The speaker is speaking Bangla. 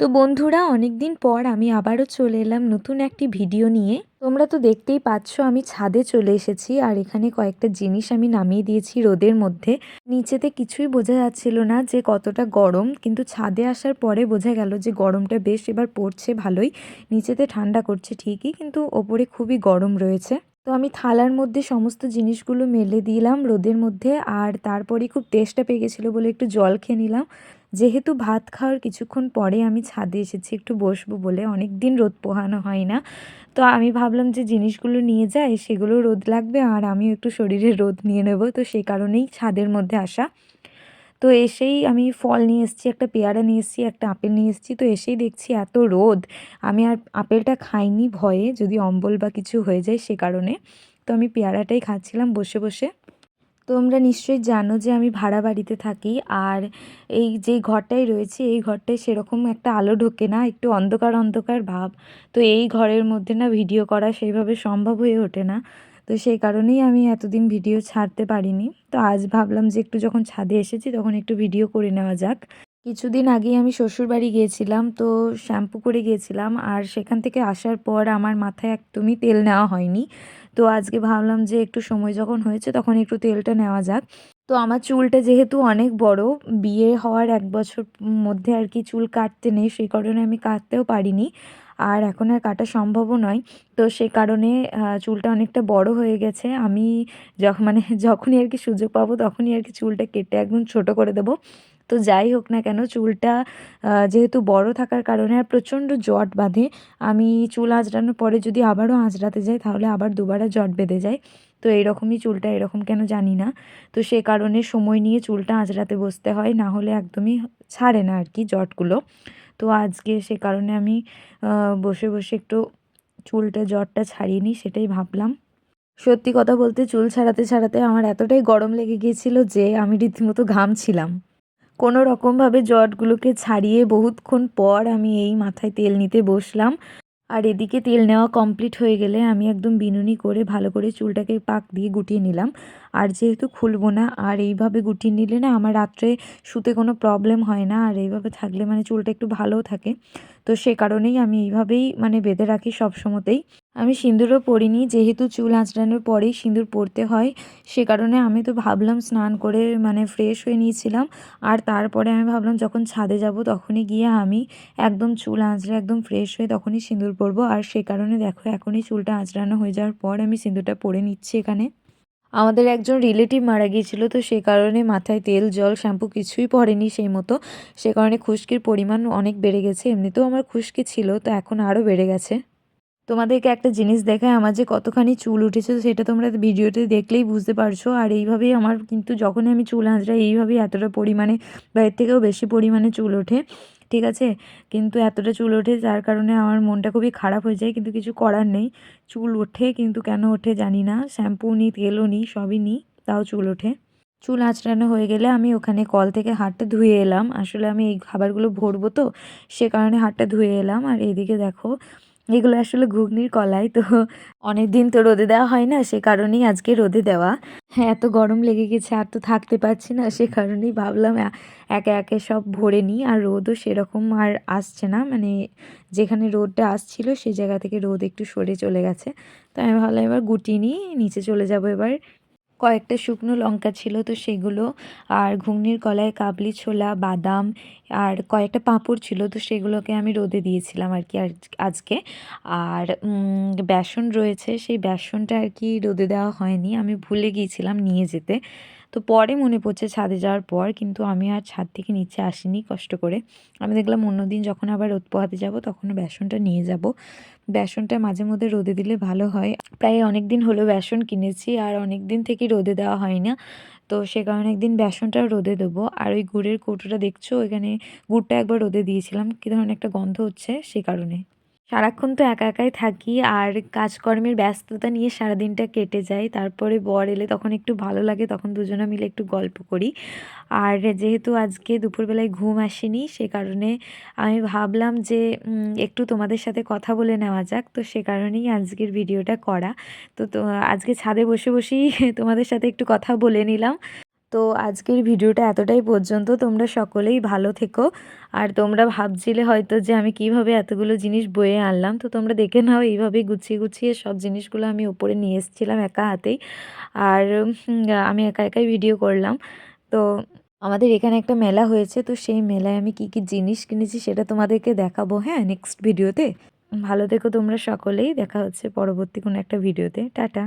তো বন্ধুরা অনেক দিন পর আমি আবারও চলে এলাম নতুন একটি ভিডিও নিয়ে। তোমরা তো দেখতেই পাচ্ছ, আমি ছাদে চলে এসেছি আর এখানে কয়েকটা জিনিস আমি নামিয়ে দিয়েছি রোদের মধ্যে। নিচেতে কিছুই বোঝা যাচ্ছিল না যে কতটা গরম, কিন্তু ছাদে আসার পরে বোঝা গেল যে গরমটা বেশ এবার পড়ছে ভালোই। নিচেতে ঠান্ডা করছে ঠিকই, কিন্তু ওপরে খুবই গরম রয়েছে। তো আমি থালার মধ্যে সমস্ত জিনিসগুলো মেলে দিলাম রোদের মধ্যে, আর তারপরে খুব তেষ্টা পেয়ে গেছিল বলে একটু জল খেয়ে নিলাম। যেহেতু ভাত খাওয়ার কিছুক্ষণ পরে আমি ছাদে এসেছি, একটু বসবো বলে অনেক দিন রোদ পোহানো হয় না। তো আমি ভাবলাম যে জিনিসগুলো নিয়ে যাই, সেগুলো রোদ লাগবে আর আমিও একটু শরীরে রোদ নিয়ে নেব। তো সেই কারণেই ছাদের মধ্যে আসা। তো এসেই আমি ফল নিয়ে এসেছি, একটা পেয়ারা নিয়ে এসেছি, একটা আপেল নিয়ে এসেছি। তো এসেই দেখছি এত রোদ। আমি আর আপেলটা খাইনি ভয়ে, যদি অম্বল বা কিছু হয়ে যায় সে কারণে। তো আমি পেয়ারাটাই খাচ্ছিলাম বসে বসে। তোমরা নিশ্চয়ই জানো যে আমি ভাড়া বাড়িতে থাকি আর এই যেই ঘরটায় রয়েছে, এই ঘরটায় সেরকম একটা আলো ঢোকে না, একটু অন্ধকার অন্ধকার ভাব। তো এই ঘরের মধ্যে না ভিডিও করা সেইভাবে সম্ভব হয়ে ওঠে না। তো সেই কারণেই আমি এতদিন ভিডিও ছাড়তে পারিনি। তো আজ ভাবলাম যে একটু যখন ছাদে এসেছি তখন একটু ভিডিও করে নেওয়া যাক। কিছুদিন আগেই আমি শ্বশুরবাড়ি গিয়েছিলাম, তো শ্যাম্পু করে গিয়েছিলাম আর সেখান থেকে আসার পর আমার মাথায় একদমই তেল নেওয়া হয়নি। তো আজকে ভাবলাম যে একটু সময় যখন হয়েছে তখন একটু তেলটা নেওয়া যাক। তো আমার চুলটা যেহেতু অনেক বড়, বিয়ে হওয়ার এক বছর মধ্যে আর কি চুল কাটতে নেই, সেই কারণে আমি কাটতেও পারিনি। আর এখন আর কাটা সম্ভবও নয়। তো সে কারণে চুলটা অনেকটা বড় হয়ে গেছে। আমি যখন মানে যখনই আর কি সুযোগ পাবো তখনই আর কি চুলটা কেটে একদম ছোট করে দেবো। তো যাই হোক না কেন চুলটা যেহেতু বড় থাকার কারণে আর প্রচণ্ড জট বাঁধে, আমি চুল আঁচড়ানোর পরে যদি আবারও আঁচড়াতে যাই তাহলে আবার দুবারা জট বেঁধে যায়। তো এইরকমই চুলটা, এরকম কেন জানি না। তো সে কারণে সময় নিয়ে চুলটা আঁচড়াতে বসতে হয়, না হলে একদমই ছাড়ে না আর কি জটগুলো। তো আজকে সে কারণে আমি বসে বসে একটু চুলটা, জটটা ছাড়িয়ে নিই সেটাই ভাবলাম। সত্যি কথা বলতে চুল ছাড়াতে ছাড়াতে আমার এতটাই গরম লেগে গিয়েছিল যে আমি রীতিমতো ঘামছিলাম কোনো রকমভাবে জটগুলোকে ছাড়িয়ে বহুতক্ষণ পর আমি এই মাথায় তেল নিতে বসলাম। আর এদিকে তেল নেওয়া কমপ্লিট হয়ে গেলে আমি একদম বিনুনি করে ভালো করে চুলটাকে পাক দিয়ে গুটিয়ে নিলাম। আর যেহেতু খুলবো না, আর এইভাবে গুটিয়ে নিলে না আমার রাত্রে শুতে কোনো প্রবলেম হয় না। আর এইভাবে থাকলে মানে চুলটা একটু ভালোও থাকে। তো সে কারণেই আমি এইভাবেই মানে বেঁধে রাখি সব সময়তেই আমি সিঁদুরও পরিনি, যেহেতু চুল আঁচড়ানোর পরেই সিঁদুর পরতে হয়, সে কারণে আমি তো ভাবলাম স্নান করে মানে ফ্রেশ হয়ে নিয়েছিলাম, আর তারপরে আমি ভাবলাম যখন ছাদে যাব তখনই গিয়ে আমি একদম চুল আঁচড়ে একদম ফ্রেশ হয়ে তখনই সিঁদুর পরবো, আর সে কারণে দেখো এখনই চুলটা আঁচড়ানো হয়ে যাওয়ার পর আমি সিঁদুরটা পরে নিচ্ছি এখানে। আমাদের একজন রিলেটিভ মারা গিয়েছিল, তো সে কারণে মাথায় তেল, জল, শ্যাম্পু কিছুই পড়েনি সেই মতো, সে কারণে খুশকির পরিমাণ অনেক বেড়ে গেছে, এমনিতেও আমার খুশকি ছিল, তো এখন আরও বেড়ে গেছে। তোমাদেরকে একটা জিনিস দেখায়, আমার যে কতখানি চুল উঠেছে, সেটা তোমরা ভিডিওতে দেখলেই বুঝতে পারছ। আর এইভাবেই আমার কিন্তু যখনই আমি চুল আঁচড়াই এইভাবেই এতটা পরিমাণে বা এর থেকেও বেশি পরিমাণে চুল ওঠে, ঠিক আছে? কিন্তু এতটা চুল ওঠে, যার কারণে আমার মনটা খুবই খারাপ হয়ে যায়, কিন্তু কিছু করার নেই। চুল ওঠে, কিন্তু কেন ওঠে জানি না। শ্যাম্পু নিই তেলও নিই সবই নিই তাও চুল ওঠে। চুল আঁচড়ানো হয়ে গেলে আমি ওখানে কল থেকে হাতটা ধুয়ে এলাম। আসলে আমি এই খাবারগুলো ভরবো তো, সে কারণে হাতটা ধুয়ে এলাম। আর এইদিকে দেখো এগুলো আসলে ঘুগনির কলাই, তো অনেক দিন তো রোদে দেওয়া হয় না, সে কারণেই আজকে রোদে দেওয়া। হ্যাঁ এত গরম লেগে গেছে, আর তো থাকতে পারছি না, সে কারণেই ভাবলাম একে একে সব ভরে নিই, আর রোদও সেরকম আর আসছে না মানে যেখানে রোদটা আসছিল সেই জায়গা থেকে রোদ একটু সরে চলে গেছে। তো আমি ভাবলাম এবার গুটিয়ে নিয়ে নিচে চলে যাব এবার। কয়েকটা শুকনো লঙ্কা ছিল তো সেগুলো, আর ঘুগনির কলায় কাবলি, ছোলা, বাদাম, আর কয়েকটা পাঁপড় ছিল তো সেগুলোকে আমি রোদে দিয়েছিলাম আর কি আজকে। আর বেসন রয়েছে, সেই বেসনটা আর কি রোদে দেওয়া হয়নি, আমি ভুলে গিয়েছিলাম নিয়ে যেতে। তো পরে মনে পড়ছে ছাদে যাওয়ার পর, কিন্তু আমি আর ছাদ থেকে নিচে আসিনি কষ্ট করে। আমি দেখলাম অন্যদিন যখন আবার রোদ পোহাতে যাব, তখন বেসনটা নিয়ে যাব। বেসনটা মাঝে মধ্যে রোদে দিলে ভালো হয়। প্রায় অনেক দিন হলো বেসন কিনেছি, আর অনেক দিন থেকে রোদে দেওয়া হয় না তো সে কারণে একদিন বেসনটা রোদে দেবো। আর ওই গুড়ের কৌটোটা দেখছ? ওইখানে গুড়টা একবার রোদে দিয়েছিলাম। কী ধরনের একটা গন্ধ হচ্ছে সে কারণে। সারাক্ষণ তো একা একাই থাকি আর কাজকর্মের ব্যস্ততা নিয়ে সারাদিনটা কেটে যায়। তারপরে বর এলে তখন একটু ভালো লাগে, তখন দুজনে মিলে একটু গল্প করি। আর যেহেতু আজকে দুপুরবেলায় ঘুম আসেনি, সে কারণে আমি ভাবলাম যে একটু তোমাদের সাথে কথা বলে নেওয়া যাক। তো সে কারণেই আজকের ভিডিওটা করা। তো তো আজকে ছাদে বসে বসেই তোমাদের সাথে একটু কথা বলে নিলাম। তো আজকের ভিডিওটা এতটাই পর্যন্ত। তোমরা সকলেই ভালো থেকো। আর তোমরা ভাবছিলে হয়তো যে আমি কীভাবে এতগুলো জিনিস বয়ে আনলাম। তো তোমরা দেখে নাও এইভাবেই গুছিয়ে গুছিয়ে সব জিনিসগুলো আমি উপরে নিয়ে এসেছিলাম একা হাতেই। আর আমি একা একাই ভিডিও করলাম। তো আমাদের এখানে একটা মেলা হয়েছে। তো সেই মেলায় আমি কি কি জিনিস কিনেছি সেটা তোমাদেরকে দেখাবো। হ্যাঁ নেক্সট ভিডিওতে। ভালো থেকো তোমরা সকলেই। দেখা হচ্ছে পরবর্তী কোনো একটা ভিডিওতে। টাটা।